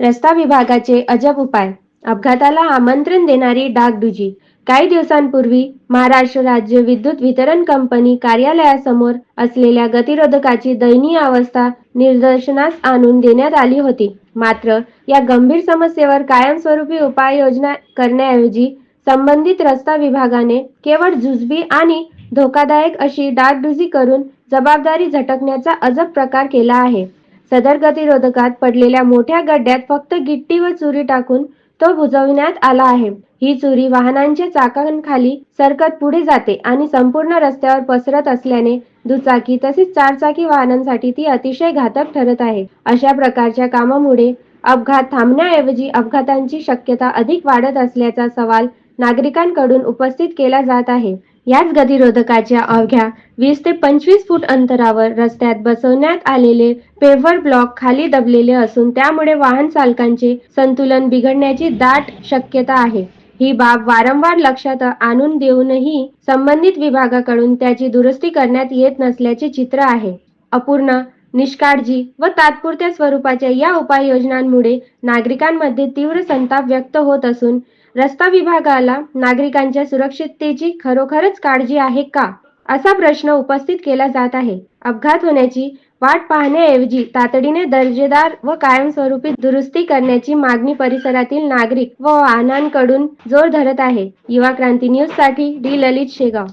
रस्ता विभागाचे अजब उपाय. अपघाताला आमंत्रण देणारी डागडुजी. काही दिवसांपूर्वी महाराष्ट्र राज्य विद्युत वितरण कंपनी कार्यालयासमोर असलेल्या गतिरोधकाची दयनीय अवस्था निदर्शनास आणून देण्यात आली होती. मात्र या गंभीर समस्येवर कायमस्वरूपी उपाययोजना करण्याऐवजी संबंधित रस्ता विभागाने केवळ जुजबी आणि धोकादायक अशी डागडुजी करून जबाबदारी झटकण्याचा अजब प्रकार केला आहे. सदर गतिरोधकात पडलेल्या मोठ्या गड्ड्यात फक्त गिट्टी व चुरी टाकून तो बुजवण्यात आला आहे. ही चुरी वाहनांच्या चाकांखाली सरकत पुढे जाते आणि संपूर्ण रस्त्यावर पसरत असल्याने दुचाकी तसेच चारचाकी वाहनांसाठी ती अतिशय घातक ठरत आहे. अशा प्रकारच्या कामामुळे अपघात थांबण्याऐवजी अपघातांची शक्यता अधिक वाढत असल्याचा सवाल नागरिकांकडून उपस्थित केला जात आहे. याच गतिरोधकाच्या अवघ्या वीस ते पंचवीस फूट अंतरावर रस्त्यात बसवण्यात आलेले पेव्हर ब्लॉक खाली दबलेले असून त्यामुळे वाहन चालकांचे संतुलन बिघडण्याची दाट शक्यता आहे. ही बाब वारंवार लक्षात आणून देऊनही संबंधित विभागाकडून त्याची दुरुस्ती करण्यात येत नसल्याचे चित्र आहे. अपूर्ण निष्काळजी व तात्पुरत्या स्वरूपाच्या या उपाययोजनांमुळे नागरिकांमध्ये तीव्र संताप व्यक्त होत असून रस्ता विभागाला नागरिकांच्या सुरक्षिततेची खरोखरच काळजी आहे का? असा प्रश्न उपस्थित केला जात आहे. अपघात होण्याची वाट पाहण्याऐवजी तातडीने दर्जेदार व कायमस्वरूपी दुरुस्ती करण्याची मागणी परिसरातील नागरिक व वाहनांकडून जोर धरत आहे. युवा क्रांती न्यूजसाठी डी. ललित शेगाव.